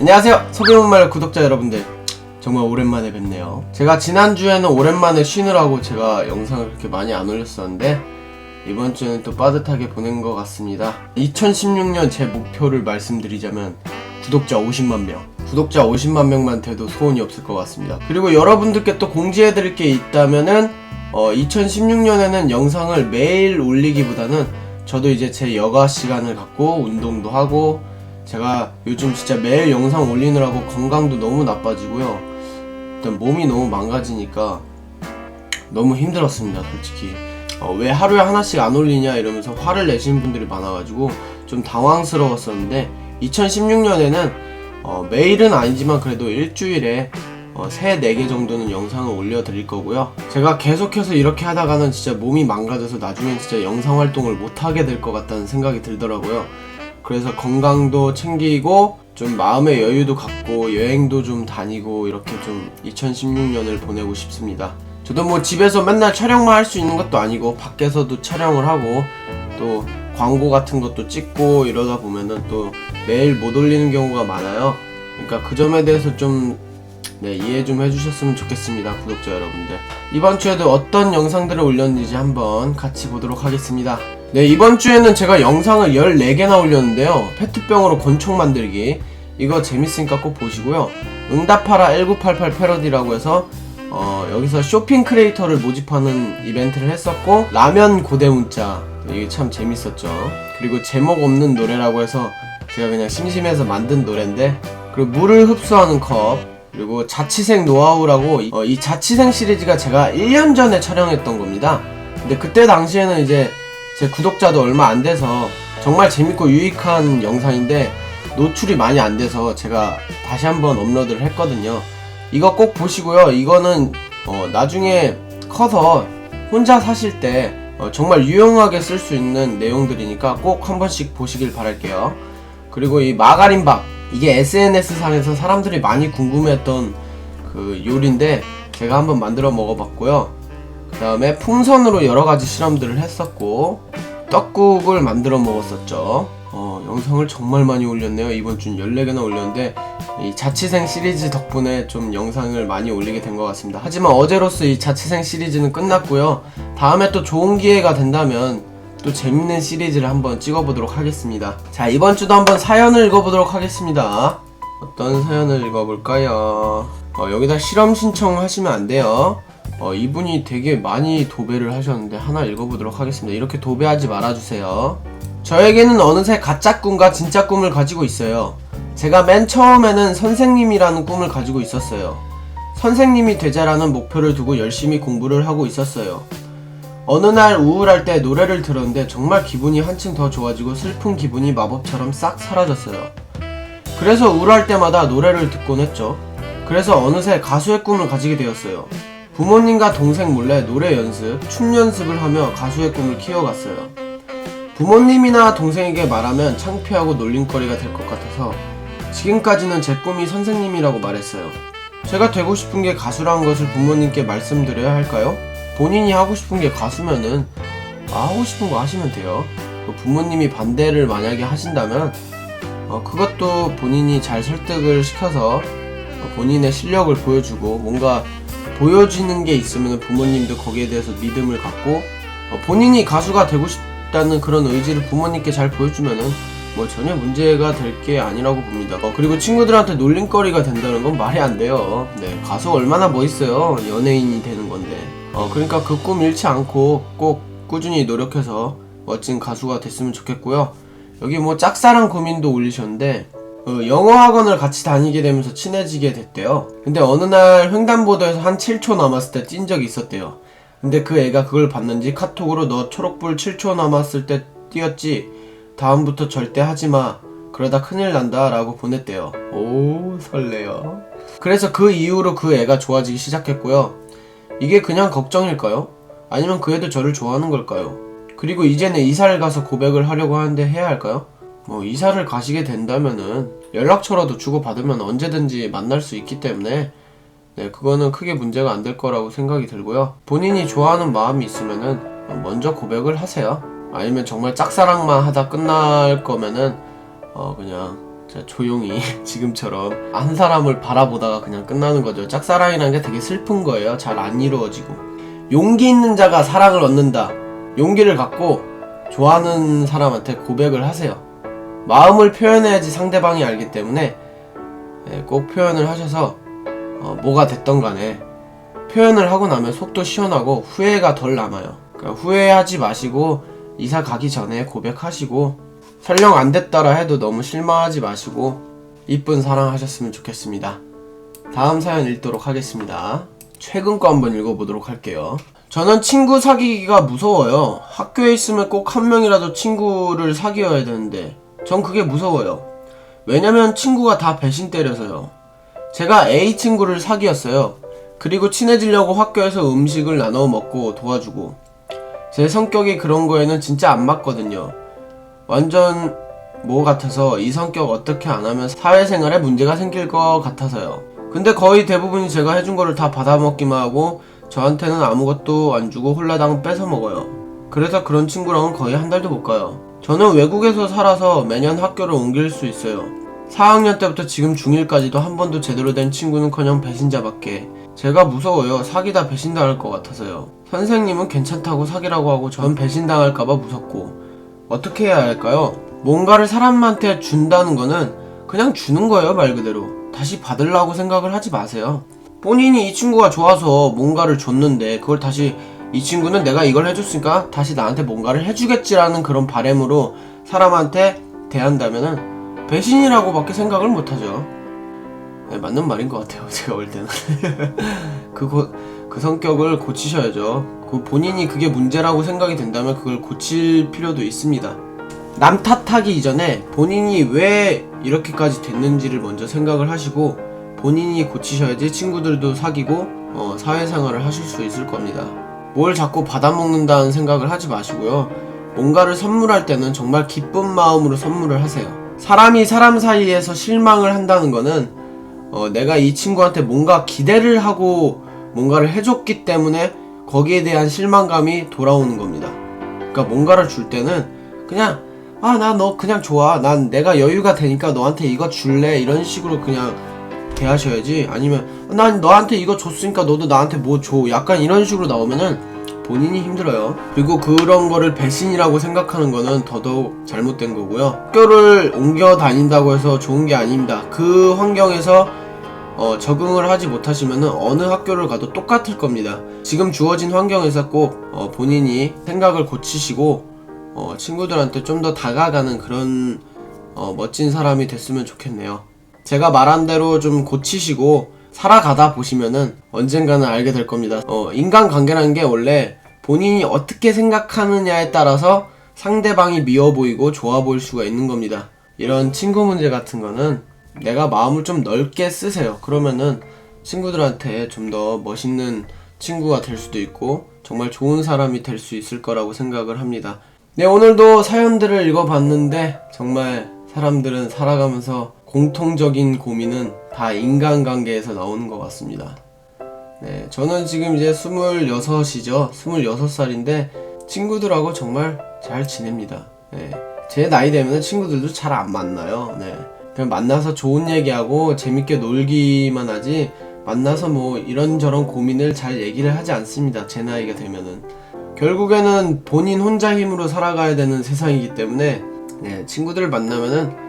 안녕하세요. 소비문말 구독자 여러분들. 정말 오랜만에 뵙네요. 제가 지난주에는 오랜만에 쉬느라고 제가 영상을 그렇게 많이 안 올렸었는데 이번 주에는 또 빠듯하게 보낸 것 같습니다. 2016년 제 목표를 말씀드리자면 구독자 50만 명. 구독자 50만 명만 돼도 소원이 없을 것 같습니다. 그리고 여러분들께 또 공지해드릴 게 있다면은 어, 2016년에는 영상을 매일 올리기보다는 저도 이제 제 여가 시간을 갖고 운동도 하고 제가 요즘 진짜 매일 영상 올리느라고 건강도 너무 나빠지고요. 일단 몸이 너무 망가지니까 너무 힘들었습니다, 솔직히. 어, 왜 하루에 하나씩 안 올리냐 이러면서 화를 내시는 분들이 많아가지고 좀 당황스러웠었는데 2016년에는 어, 매일은 아니지만 그래도 일주일에 어, 3, 4개 정도는 영상을 올려드릴 거고요. 제가 계속해서 이렇게 하다가는 진짜 몸이 망가져서 나중엔 진짜 영상 활동을 못하게 될 것 같다는 생각이 들더라고요. 그래서 건강도 챙기고 좀 마음의 여유도 갖고 여행도 좀 다니고 이렇게 좀 2016년을 보내고 싶습니다. 저도 뭐 집에서 맨날 촬영만 할 수 있는 것도 아니고 밖에서도 촬영을 하고 또 광고 같은 것도 찍고 이러다 보면은 또 매일 못 올리는 경우가 많아요. 그러니까 그 점에 대해서 좀 네, 이해 좀 해주셨으면 좋겠습니다, 구독자 여러분들. 이번 주에도 어떤 영상들을 올렸는지 한번 같이 보도록 하겠습니다. 네, 이번 주에는 제가 영상을 14개나 올렸는데요. 페트병으로 권총 만들기. 이거 재밌으니까 꼭 보시고요. 응답하라 1988 패러디라고 해서 어, 여기서 쇼핑 크리에이터를 모집하는 이벤트를 했었고 라면 고대 문자 이게 참 재밌었죠. 그리고 제목 없는 노래라고 해서 제가 그냥 심심해서 만든 노래인데 그리고 물을 흡수하는 컵 그리고 자취생 노하우라고 이, 어, 이 자취생 시리즈가 제가 1년 전에 촬영했던 겁니다. 근데 그때 당시에는 이제 제 구독자도 얼마 안 돼서 정말 재밌고 유익한 영상인데 노출이 많이 안 돼서 제가 다시 한번 업로드를 했거든요. 이거 꼭 보시고요. 이거는 어, 나중에 커서 혼자 사실 때 어, 정말 유용하게 쓸 수 있는 내용들이니까 꼭 한 번씩 보시길 바랄게요. 그리고 이 마가린밥 이게 SNS 상에서 사람들이 많이 궁금해했던 그 요리인데 제가 한번 만들어 먹어봤고요. 그 다음에 풍선으로 여러 가지 실험들을 했었고 떡국을 만들어 먹었었죠. 어, 영상을 정말 많이 올렸네요. 이번 주는 14개나 올렸는데 이 자취생 시리즈 덕분에 좀 영상을 많이 올리게 된 것 같습니다. 하지만 어제로서 이 자취생 시리즈는 끝났고요. 다음에 또 좋은 기회가 된다면 또 재밌는 시리즈를 한번 찍어보도록 하겠습니다. 자, 이번 주도 한번 사연을 읽어보도록 하겠습니다. 어떤 사연을 읽어볼까요? 어, 여기다 실험 신청하시면 안 돼요. 어, 이분이 되게 많이 도배를 하셨는데 하나 읽어보도록 하겠습니다. 이렇게 도배하지 말아주세요. 저에게는 어느새 가짜 꿈과 진짜 꿈을 가지고 있어요. 제가 맨 처음에는 선생님이라는 꿈을 가지고 있었어요. 선생님이 되자라는 목표를 두고 열심히 공부를 하고 있었어요. 어느 날 우울할 때 노래를 들었는데 정말 기분이 한층 더 좋아지고 슬픈 기분이 마법처럼 싹 사라졌어요. 그래서 우울할 때마다 노래를 듣곤 했죠. 그래서 어느새 가수의 꿈을 가지게 되었어요. 부모님과 동생 몰래 노래 연습, 춤 연습을 하며 가수의 꿈을 키워갔어요. 부모님이나 동생에게 말하면 창피하고 놀림거리가 될 것 같아서 지금까지는 제 꿈이 선생님이라고 말했어요. 제가 되고 싶은 게 가수라는 것을 부모님께 말씀드려야 할까요? 본인이 하고 싶은 게 가수면은 아, 하고 싶은 거 하시면 돼요. 그 부모님이 반대를 만약에 하신다면 어, 그것도 본인이 잘 설득을 시켜서 어, 본인의 실력을 보여주고 뭔가 보여지는 게 있으면 부모님도 거기에 대해서 믿음을 갖고 어, 본인이 가수가 되고 싶다는 그런 의지를 부모님께 잘 보여주면은 뭐 전혀 문제가 될 게 아니라고 봅니다. 어, 그리고 친구들한테 놀림거리가 된다는 건 말이 안 돼요. 네, 가수 얼마나 멋있어요. 연예인이 되는 건데. 어, 그러니까 그 꿈 잃지 않고 꼭 꾸준히 노력해서 멋진 가수가 됐으면 좋겠고요. 여기 뭐 짝사랑 고민도 올리셨는데 어, 영어 학원을 같이 다니게 되면서 친해지게 됐대요. 근데 어느 날 횡단보도에서 한 7초 남았을 때 찐 적이 있었대요. 근데 그 애가 그걸 봤는지 카톡으로 너 초록불 7초 남았을 때 뛰었지? 다음부터 절대 하지 마. 그러다 큰일 난다. 라고 보냈대요. 오, 설레요. 그래서 그 이후로 그 애가 좋아지기 시작했고요. 이게 그냥 걱정일까요? 아니면 그 애도 저를 좋아하는 걸까요? 그리고 이제는 이사를 가서 고백을 하려고 하는데 해야 할까요? 뭐 이사를 가시게 된다면은 연락처라도 주고받으면 언제든지 만날 수 있기 때문에 네, 그거는 크게 문제가 안 될 거라고 생각이 들고요. 본인이 좋아하는 마음이 있으면은 먼저 고백을 하세요. 아니면 정말 짝사랑만 하다 끝날 거면은 어 그냥 자, 조용히 지금처럼 한 사람을 바라보다가 그냥 끝나는 거죠. 짝사랑이라는 게 되게 슬픈 거예요. 잘 안 이루어지고. 용기 있는 자가 사랑을 얻는다. 용기를 갖고 좋아하는 사람한테 고백을 하세요. 마음을 표현해야지 상대방이 알기 때문에 예, 꼭 표현을 하셔서 어, 뭐가 됐던 간에 표현을 하고 나면 속도 시원하고 후회가 덜 남아요. 그러니까 후회하지 마시고 이사 가기 전에 고백하시고 설령 안 됐다라 해도 너무 실망하지 마시고 이쁜 사랑하셨으면 좋겠습니다. 다음 사연 읽도록 하겠습니다. 최근 거 한번 읽어보도록 할게요. 저는 친구 사귀기가 무서워요. 학교에 있으면 꼭 한 명이라도 친구를 사귀어야 되는데 전 그게 무서워요. 왜냐면 친구가 다 배신 때려서요. 제가 A 친구를 사귀었어요. 그리고 친해지려고 학교에서 음식을 나눠 먹고 도와주고 제 성격이 그런 거에는 진짜 안 맞거든요. 완전 뭐 같아서 이 성격 어떻게 안 하면 사회생활에 문제가 생길 것 같아서요. 근데 거의 대부분이 제가 해준 거를 다 받아먹기만 하고 저한테는 아무것도 안 주고 홀라당 뺏어 먹어요. 그래서 그런 친구랑은 거의 한 달도 못 가요. 저는 외국에서 살아서 매년 학교를 옮길 수 있어요. 4학년 때부터 지금 중1까지도 한 번도 제대로 된 친구는커녕 배신자밖에. 제가 무서워요. 사귀다 배신당할 것 같아서요. 선생님은 괜찮다고 사귀라고 하고 전 배신당할까봐 무섭고. 어떻게 해야 할까요? 뭔가를 사람한테 준다는 거는 그냥 주는 거예요, 말 그대로. 다시 받으려고 생각을 하지 마세요. 본인이 이 친구가 좋아서 뭔가를 줬는데 그걸 다시 이 친구는 내가 이걸 해줬으니까 다시 나한테 뭔가를 해주겠지라는 그런 바램으로 사람한테 대한다면은 배신이라고밖에 생각을 못하죠. 네, 맞는 말인 것 같아요. 제가 볼 때는 그, 고, 그 성격을 고치셔야죠. 그 본인이 그게 문제라고 생각이 된다면 그걸 고칠 필요도 있습니다. 남 탓하기 이전에 본인이 왜 이렇게까지 됐는지를 먼저 생각을 하시고 본인이 고치셔야지 친구들도 사귀고 어, 사회생활을 하실 수 있을 겁니다. 뭘 자꾸 받아먹는다는 생각을 하지 마시고요. 뭔가를 선물할 때는 정말 기쁜 마음으로 선물을 하세요. 사람이 사람 사이에서 실망을 한다는 거는 어, 내가 이 친구한테 뭔가 기대를 하고 뭔가를 해줬기 때문에 거기에 대한 실망감이 돌아오는 겁니다. 그러니까 뭔가를 줄 때는 그냥 아 나 너 그냥 좋아 난 내가 여유가 되니까 너한테 이거 줄래 이런 식으로 그냥 대하셔야지 아니면 난 너한테 이거 줬으니까 너도 나한테 뭐 줘 약간 이런 식으로 나오면은 본인이 힘들어요. 그리고 그런 거를 배신이라고 생각하는 거는 더더욱 잘못된 거고요. 학교를 옮겨 다닌다고 해서 좋은 게 아닙니다. 그 환경에서 어, 적응을 하지 못하시면은 어느 학교를 가도 똑같을 겁니다. 지금 주어진 환경에서 꼭 어, 본인이 생각을 고치시고 어, 친구들한테 좀 더 다가가는 그런 어, 멋진 사람이 됐으면 좋겠네요. 제가 말한 대로 좀 고치시고 살아가다 보시면은 언젠가는 알게 될 겁니다. 어, 인간관계라는 게 원래 본인이 어떻게 생각하느냐에 따라서 상대방이 미워 보이고 좋아 보일 수가 있는 겁니다. 이런 친구 문제 같은 거는 내가 마음을 좀 넓게 쓰세요. 그러면은 친구들한테 좀 더 멋있는 친구가 될 수도 있고 정말 좋은 사람이 될 수 있을 거라고 생각을 합니다. 네, 오늘도 사연들을 읽어봤는데 정말 사람들은 살아가면서 공통적인 고민은 다 인간관계에서 나오는 것 같습니다. 네, 저는 지금 이제 26이죠. 26살인데 친구들하고 정말 잘 지냅니다. 네, 제 나이 되면 친구들도 잘 안 만나요. 네, 그냥 만나서 좋은 얘기하고 재밌게 놀기만 하지 만나서 뭐 이런저런 고민을 잘 얘기를 하지 않습니다. 제 나이가 되면은. 결국에는 본인 혼자 힘으로 살아가야 되는 세상이기 때문에 네, 친구들을 만나면은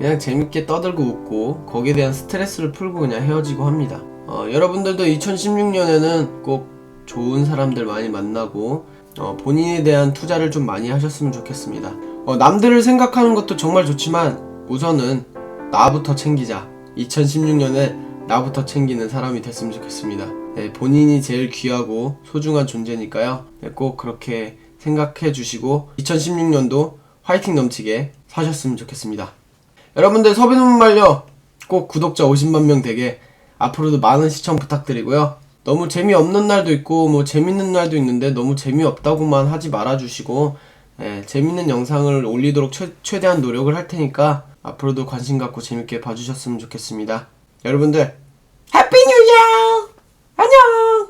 그냥 재밌게 떠들고 웃고 거기에 대한 스트레스를 풀고 그냥 헤어지고 합니다. 어, 여러분들도 2016년에는 꼭 좋은 사람들 많이 만나고 어, 본인에 대한 투자를 좀 많이 하셨으면 좋겠습니다. 어, 남들을 생각하는 것도 정말 좋지만 우선은 나부터 챙기자. 2016년에 나부터 챙기는 사람이 됐으면 좋겠습니다. 네, 본인이 제일 귀하고 소중한 존재니까요. 네, 꼭 그렇게 생각해 주시고 2016년도 화이팅 넘치게 사셨으면 좋겠습니다. 여러분들 서비논문 말려 꼭 구독자 50만 명 되게 앞으로도 많은 시청 부탁드리고요. 너무 재미없는 날도 있고 뭐 재밌는 날도 있는데 너무 재미없다고만 하지 말아주시고 예, 재밌는 영상을 올리도록 최, 최대한 노력을 할 테니까 앞으로도 관심 갖고 재밌게 봐주셨으면 좋겠습니다. 여러분들 해피 뉴 이어! 안녕!